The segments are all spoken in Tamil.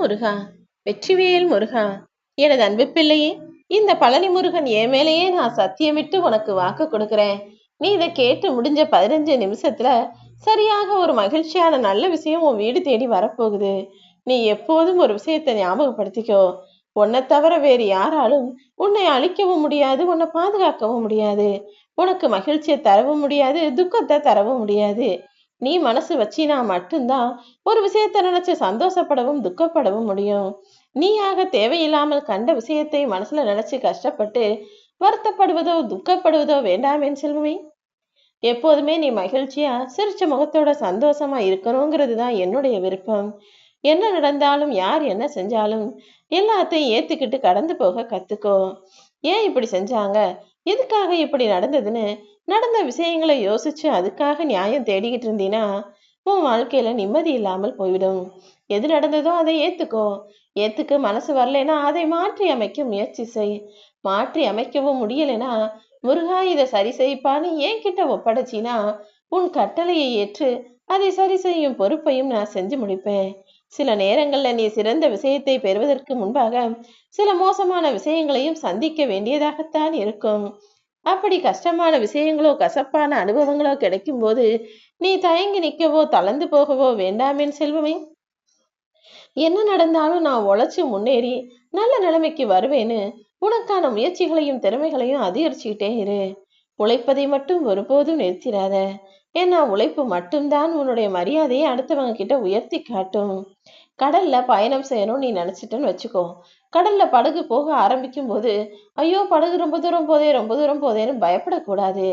முருகா வெற்றிவேல் முருகா எனது அன்பு பிள்ளையே இந்த பழனி முருகன் என் மேலேயே நான் சத்தியமிட்டு உனக்கு வாக்கு கொடுக்குறேன். நீ இதை கேட்டு முடிஞ்ச பதினஞ்சு நிமிஷத்துல சரியாக ஒரு மகிழ்ச்சியான நல்ல விஷயம் உன் வீடு தேடி வரப்போகுது. நீ எப்போதும் ஒரு விஷயத்தை ஞாபகப்படுத்திக்கோ. உன்னை தவிர வேறு யாராலும் உன்னை அழிக்கவும் முடியாது உன்னை பாதுகாக்கவும் முடியாது. உனக்கு மகிழ்ச்சியை தரவும் முடியாது துக்கத்தை தரவும் முடியாது. நீ மனசு வச்சினா மட்டும்தான் ஒரு விஷயத்தை நினைச்சு சந்தோஷப்படவும் துக்கப்படவும் முடியும். நீயாக தேவையில்லாமல் கண்ட விஷயத்தை மனசுல நினைச்சு கஷ்டப்பட்டு வருத்தப்படுவதோ துக்கப்படுவதோ வேண்டாம் என் செல்வமே. எப்போதுமே நீ மகிழ்ச்சியா சிரிச்ச முகத்தோட சந்தோஷமா இருக்கணுங்கிறது தான் என்னுடைய விருப்பம். என்ன நடந்தாலும் யார் என்ன செஞ்சாலும் எல்லாத்தையும் ஏத்துக்கிட்டு கடந்து போக கத்துக்கோ. ஏன் இப்படி செஞ்சாங்க? எதுக்காக இப்படி நடந்ததுன்னு நடந்த விஷயங்களை யோசிச்சு அதுக்காக நியாயம் தேடிக்கிட்டு இருந்தீன்னா உன் வாழ்க்கையில நிம்மதி இல்லாமல் போய்விடும். எது நடந்ததோ அதை ஏத்துக்கோ. ஏத்துக்க மனசு வரலைன்னா அதை மாற்றி அமைக்க முயற்சி செய். மாற்றி அமைக்கவும் முடியலைன்னா முருகா இதை சரி செய்ப்பான்னு என்கிட்ட ஒப்படைச்சினா உன் கட்டளையை ஏற்று அதை சரி செய்யும் பொறுப்பையும் நான் செஞ்சு முடிப்பேன். சில நேரங்கள்ல நீ சிறந்த விஷயத்தை பெறுவதற்கு முன்பாக சில மோசமான விஷயங்களையும் சந்திக்க வேண்டியதாகத்தான் இருக்கும். அப்படி கஷ்டமான விஷயங்களோ கசப்பான அனுபவங்களோ கிடைக்கும் போது நீ தயங்கி நிற்கவோ தளர்ந்து போகவோ வேண்டாமேன் செல்வமே. என்ன நடந்தாலும் நான் உழைச்சு முன்னேறி நல்ல நிலைமைக்கு வருவேன்னு உனக்கான முயற்சிகளையும் திறமைகளையும் அதிகரிச்சுக்கிட்டே இரு. உழைப்பதை மட்டும் ஒருபோதும் நிறுத்திடாத. ஏன்னா உழைப்பு மட்டும்தான் உன்னுடைய மரியாதையை அடுத்தவங்க கிட்ட உயர்த்தி காட்டும். கடல்ல பயணம் செய்யணும்னு நீ நினைச்சிட்டேன்னு வச்சுக்கோ. கடல்ல படகு போக ஆரம்பிக்கும் போது ஐயோ படகு ரொம்ப தூரம் போதே ரொம்ப தூரம் போதேன்னு பயப்படக்கூடாது.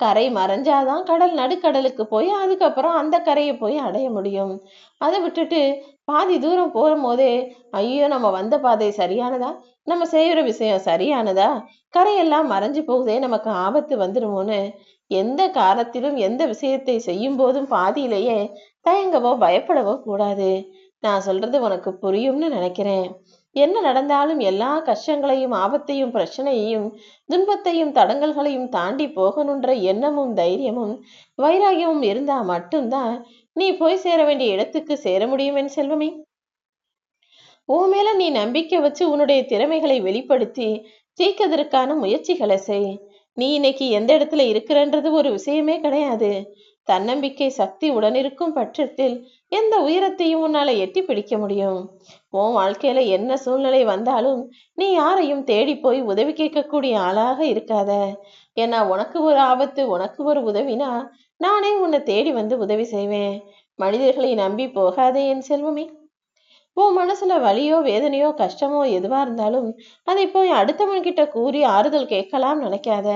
கரை மறைஞ்சாதான் கடல் நடுக்கடலுக்கு போய் அதுக்கப்புறம் அந்த கரையை போய் அடைய முடியும். அதை விட்டுட்டு பாதி தூரம் போகும் போதே ஐயோ நம்ம வந்த பாதை சரியானதா? நம்ம செய்கிற விஷயம் சரியானதா? கரையெல்லாம் மறைஞ்சு போகுதே நமக்கு ஆபத்து வந்துடுமோன்னு எந்த காலத்திலும் எந்த விஷயத்தை செய்யும் போதும் பாதியிலேயே தயங்கவோ பயப்படவோ கூடாது. நான் சொல்றது உனக்கு புரியும்னு நினைக்கிறேன். என்ன நடந்தாலும் எல்லா கஷ்டங்களையும் ஆபத்தையும் பிரச்சனையையும் துன்பத்தையும் தடங்கல்களையும் தாண்டி போகணுன்ற எண்ணமும் தைரியமும் வைராகியமும் இருந்தா மட்டும்தான் நீ போய் சேர வேண்டிய இடத்துக்கு சேர முடியும் என் செல்வமே. உன் மேல நீ நம்பிக்கை வச்சு உன்னுடைய திறமைகளை வெளிப்படுத்தி ஜெயிக்கிறதற்கான முயற்சிகளை செய். நீ இன்னைக்கு எந்த இடத்துல இருக்கிறன்றது ஒரு விஷயமே கிடையாது. தன்னம்பிக்கை சக்தி உடனிருக்கும் பட்சத்தில் எந்த உயரத்தையும் உன்னால எட்டி பிடிக்க முடியும்? உன் வாழ்க்கையில என்ன சூழ்நிலை வந்தாலும் நீ யாரையும் தேடி போய் உதவி கேட்கக்கூடிய ஆளாக இருக்காத. ஏன்னா உனக்கு ஒரு ஆபத்து உனக்கு ஒரு உதவினா நானே உன்னை தேடி வந்து உதவி செய்வேன். மனிதர்களை நம்பி போகாதே என் செல்வமே. உன் மனசுல வலியோ வேதனையோ கஷ்டமோ எதுவா இருந்தாலும் அதை போய் அடுத்தவன்கிட்ட கூறி ஆறுதல் கேட்கலாம் நினைக்காத.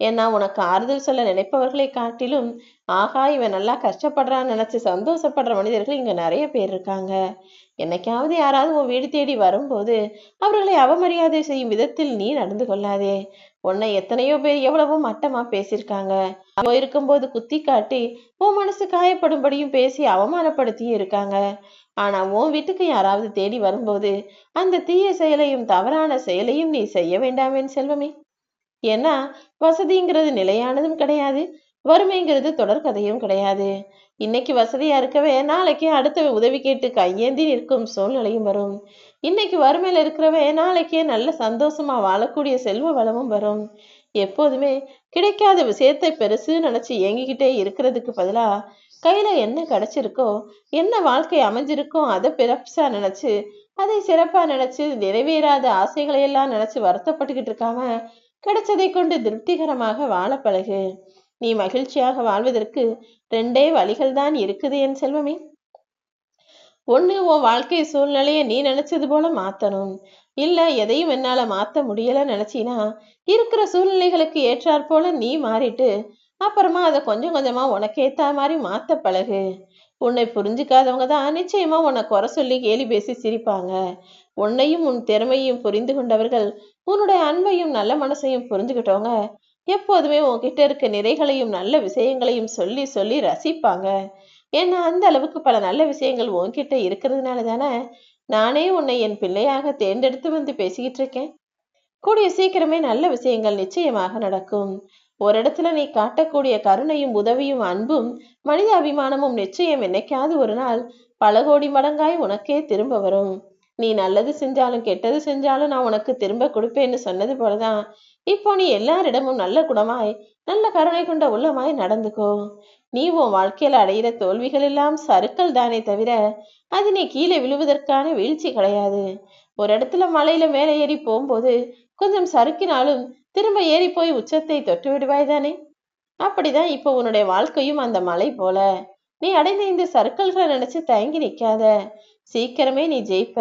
ஏன்னா உனக்கு ஆறுதல் சொல்ல நினைப்பவர்களை காட்டிலும் ஆகா இவன் நல்லா கஷ்டப்படுறான்னு நினைச்சு சந்தோஷப்படுற மனிதர்கள் இங்க நிறைய பேர் இருக்காங்க. என்னைக்காவது யாராவது உன் வீடு தேடி வரும்போது அவர்களை அவமரியாதை செய்யும் விதத்தில் நீ நடந்து கொள்ளாதே. உன்னை எத்தனையோ பேர் எவ்வளவோ மட்டமா பேசியிருக்காங்க. இருக்கும்போது குத்தி காட்டி உன் மனசு காயப்படும்படியும் பேசி அவமானப்படுத்தியும் இருக்காங்க. ஆனா உன் வீட்டுக்கு யாராவது தேடி வரும்போது அந்த தீய செயலையும் தவறான செயலையும் நீ செய்ய வேண்டாமேன் செல்வமே. ஏன்னா வசதிங்கிறது நிலையானதும் கிடையாது வறுமைங்கிறது தொடர்கதையும் கிடையாது. இன்னைக்கு வசதியா இருக்கவே நாளைக்கு அடுத்த உதவி கேட்டு கையேந்தி நிற்கும் சூழ்நிலையும் வரும். இன்னைக்கு வறுமையில இருக்கிறவே நாளைக்கே நல்ல சந்தோஷமா வாழக்கூடிய செல்வ வளமும் வரும். எப்போதுமே கிடைக்காத விஷயத்தை பெருசு நினைச்சு ஏங்கிக்கிட்டே இருக்கிறதுக்கு பதிலா கையில் என்ன கிடச்சிருக்கோ என்ன வாழ்க்கை அமைஞ்சிருக்கோ அதை பெருசா நினச்சி அதை சிறப்பாக நினச்சி நிறைவேறாத ஆசைகளையெல்லாம் நினச்சி வருத்தப்பட்டுக்கிட்டு இருக்காம கிடைச்சதை கொண்டு திருப்திகரமாக வாழ பழகு. நீ மகிழ்ச்சியாக வாழ்வதற்கு ரெண்டே வழிகள் தான் இருக்குது என் செல்வமே. ஒன்று உன் வாழ்க்கை சூழ்நிலையை நீ நினைச்சது போல மாத்தணும். இல்லை எதையும் என்னால் மாற்ற முடியலை நினைச்சினா இருக்கிற சூழ்நிலைகளுக்கு ஏற்றாற் போல நீ மாறிட்டு அப்புறமா அதை கொஞ்சம் கொஞ்சமா உனக்கு ஏத்த மாதிரி மாத்த பழகு. உன்னை புரிஞ்சுக்காதவங்க தான் நிச்சயமா உன்னை குறை சொல்லி கேலி பேசி சிரிப்பாங்க. உன்னையும் உன் திறமையும் புரிந்து கொண்டவர்கள் உன்னுடைய அன்பையும் நல்ல மனசையும் புரிஞ்சுக்கிட்டவங்க எப்போதுமே உன்கிட்ட இருக்க நிறைகளையும் நல்ல விஷயங்களையும் சொல்லி சொல்லி ரசிப்பாங்க. ஏன்னா அந்த அளவுக்கு பல நல்ல விஷயங்கள் உன்கிட்ட இருக்கிறதுனால தானே நானே உன்னை என் பிள்ளையாக தேர்ந்தெடுத்து வந்து பேசிக்கிட்டு இருக்கேன். கூடிய சீக்கிரமே நல்ல விஷயங்கள் நிச்சயமாக நடக்கும். ஒரு இடத்துல நீ காட்டக்கூடிய கருணையும் உதவியும் அன்பும் மனித அபிமானமும் நிச்சயம் என்னைக்காவது ஒரு நாள் பல கோடி மடங்காய் உனக்கே திரும்ப வரும். நீ நல்லது செஞ்சாலும் கெட்டது செஞ்சாலும் நான் உனக்கு திரும்ப கொடுப்பேன்னு சொன்னது போலதான். இப்போ நீ எல்லாரிடமும் நல்ல குணமாய் நல்ல கருணை கொண்ட உள்ளமாய் நடந்துக்கோ. நீ உன் வாழ்க்கையில அடையிற தோல்விகள் எல்லாம் சறுக்கல் தானே தவிர அது நீ கீழே விழுவதற்கான வீழ்ச்சி கிடையாது. ஒரு இடத்துல மலையில மேலே ஏறி போகும்போது கொஞ்சம் சறுக்கினாலும் திரும்ப ஏறி போய் உச்சத்தை தொட்டு விடுவாய் தானே? அப்படிதான் இப்போ உன்னுடைய வாழ்க்கையும் அந்த மலை போல. நீ அடைந்த இந்த சர்க்கிள்களை நினைச்சு தயங்கி நிக்காத சீக்கிரமே நீ ஜெயிப்ப.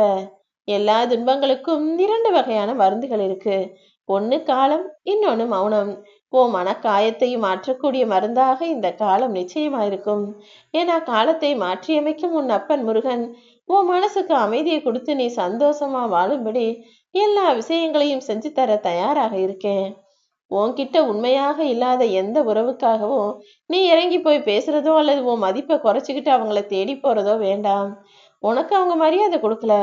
எல்லா துன்பங்களுக்கும் இரண்டு வகையான மருந்துகள் இருக்கு. ஒன்னு காலம் இன்னொன்னு மௌனம். ஓ மனக்காயத்தையும் மாற்றக்கூடிய மருந்தாக இந்த காலம் நிச்சயமா இருக்கும் ஏன்னா காலத்தை மாற்றியமைக்கும் உன் அப்பன் முருகன். உன் மனசுக்கு அமைதியை கொடுத்து நீ சந்தோஷமா வாழும்படி எல்லா விஷயங்களையும் செஞ்சு தர தயாராக இருக்கேன். உன்கிட்ட உண்மையாக இல்லாத எந்த உறவுக்காகவும் நீ இறங்கி போய் பேசுறதோ அல்லது உன் மதிப்பை குறைச்சிக்கிட்டு அவங்கள தேடி போறதோ வேண்டாம். உனக்கு அவங்க மரியாதை கொடுக்கல.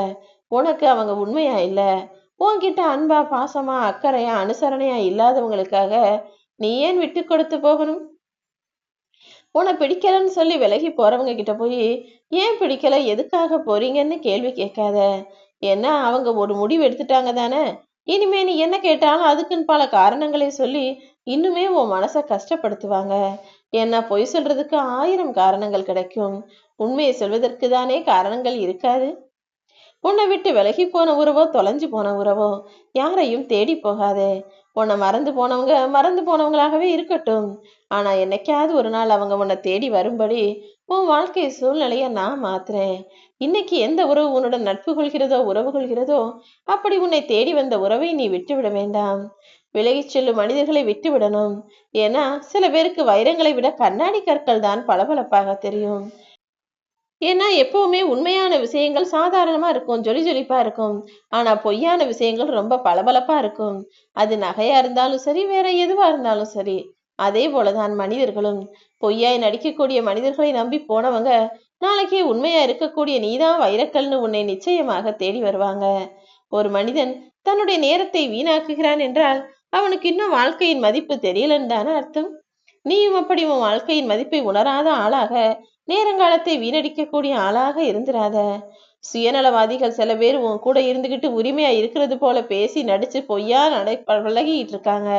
உனக்கு அவங்க உண்மையா இல்ல. உன்கிட்ட அன்பா பாசமா அக்கறையா அனுசரணையா இல்லாதவங்களுக்காக நீ ஏன் விட்டு கொடுத்து போகணும்? உன்னை பிடிக்கலன்னு சொல்லி விலகி போறவங்க கிட்ட போய் ஏன் பிடிக்கல? எதுக்காக போறீங்கன்னு கேள்வி கேட்காத. ஏன்னா அவங்க ஒரு முடிவு எடுத்துட்டாங்க தானே? இனிமே நீ என்ன கேட்டாலும் அதுக்குன்னு பல காரணங்களை சொல்லி இன்னுமே உன் மனசை கஷ்டப்படுத்துவாங்க. ஏன்னா பொய் சொல்றதுக்கு ஆயிரம் காரணங்கள் கிடைக்கும். உண்மையை சொல்வதற்கு தானே காரணங்கள் இருக்காது. உன்னை விட்டு விலகி போன உறவோ தொலைஞ்சு போன உறவோ யாரையும் தேடி போகாதே. உன்னை மறந்து போனவங்க மறந்து போனவங்களாகவே இருக்கட்டும். ஆனா என்னைக்காவது ஒரு நாள் அவங்க உன்னை தேடி வரும்படி உன் வாழ்க்கை சூழ்நிலைய நான் மாத்துறேன். இன்னைக்கு எந்த உறவு உன்னுடன் நட்பு கொள்கிறதோ உறவு கொள்கிறதோ அப்படி உன்னை தேடி வந்த உறவை நீ விட்டுவிட வேண்டாம். விலகிச் செல்லும் மனிதர்களை விட்டு விடணும் ஏன்னா சில பேருக்கு வைரங்களை விட கண்ணாடி கற்கள் தான் பளபளப்பாக தெரியும். ஏன்னா எப்பவுமே உண்மையான விஷயங்கள் சாதாரணமா இருக்கும் ஜொலி ஜொலிப்பா இருக்கும். ஆனா பொய்யான விஷயங்கள் ரொம்ப பளபளப்பா இருக்கும். அது நகையா இருந்தாலும் சரி வேற எதுவா இருந்தாலும் சரி. அதே போலதான் மனிதர்களும் பொய்யாய் நடிக்கக்கூடிய மனிதர்களை நம்பி போனவங்க நாளைக்கே உண்மையா இருக்கக்கூடிய நீதான் வைரக்கல்னு உன்னை நிச்சயமாக தேடி வருவாங்க. ஒரு மனிதன் தன்னுடைய நேரத்தை வீணாக்குகிறான் என்றால் அவனுக்கு இன்னும் வாழ்க்கையின் மதிப்பு தெரியலன்னு தானே அர்த்தம்? நீயும் அப்படி உன் வாழ்க்கையின் மதிப்பை உணராத ஆளாக நேரங்காலத்தை வீணடிக்கக்கூடிய ஆளாக இருந்துராத. சுயநலவாதிகள் சில பேர் உன் கூட இருந்துகிட்டு உரிமையா இருக்கிறது போல பேசி நடிச்சு பொய்யா நடை பழகிட்டு இருக்காங்க.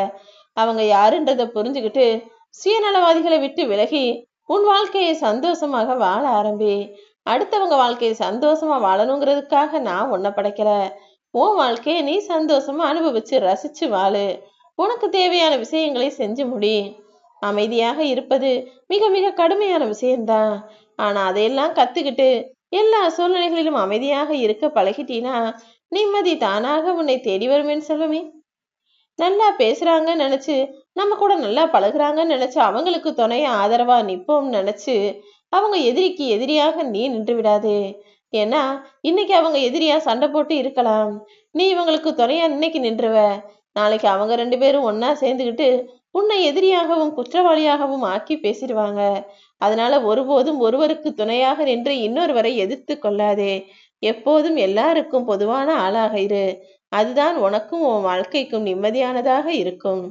அவங்க யாருன்றத புரிஞ்சுக்கிட்டு சுயநலவாதிகளை விட்டு விலகி உன் வாழ்க்கையை சந்தோஷமாக வாழ ஆரம்பி. அடுத்தவங்க வாழ்க்கையை சந்தோஷமா வாழணுங்கிறதுக்காக நான் உன்னை படைக்கல. உன் வாழ்க்கையை நீ சந்தோஷமா அனுபவிச்சு ரசிச்சு வாழு. உனக்கு தேவையான விஷயங்களை செஞ்சு முடி. அமைதியாக இருப்பது மிக மிக கடுமையான விஷயம்தான். ஆனா அதையெல்லாம் கத்துக்கிட்டு எல்லா சூழ்நிலைகளிலும் அமைதியாக இருக்க பழகிட்டீனா நிம்மதி தானாக உன்னை தேடி வருமேன்னு சொல்லுமே நல்லா பேசுறாங்கன்னு நினைச்சு நம்ம கூட நல்லா பழகுறாங்கன்னு நினைச்சு அவங்களுக்கு துணையா ஆதரவா நிற்போம்னு நினைச்சு அவங்க எதிரிக்கு எதிரியாக நீ நின்று விடாதே. ஏன்னா இன்னைக்கு அவங்க எதிரியா சண்டை போட்டு இருக்கலாம். நீ இவங்களுக்கு துணையா இன்னைக்கு நின்றுவ. நாளைக்கு அவங்க ரெண்டு பேரும் ஒன்னா சேர்ந்துக்கிட்டு உன்னை எதிரியாகவும் குற்றவாளியாகவும் ஆக்கி பேசிடுவாங்க. அதனால ஒருபோதும் ஒருவருக்கு துணையாக நின்று இன்னொருவரை எதிர்த்து கொள்ளாதே. எப்போதும் எல்லாருக்கும் பொதுவான ஆளாக இரு. அதுதான் உனக்கும் உன் வாழ்க்கைக்கும் நிம்மதியானதாக இருக்கும்.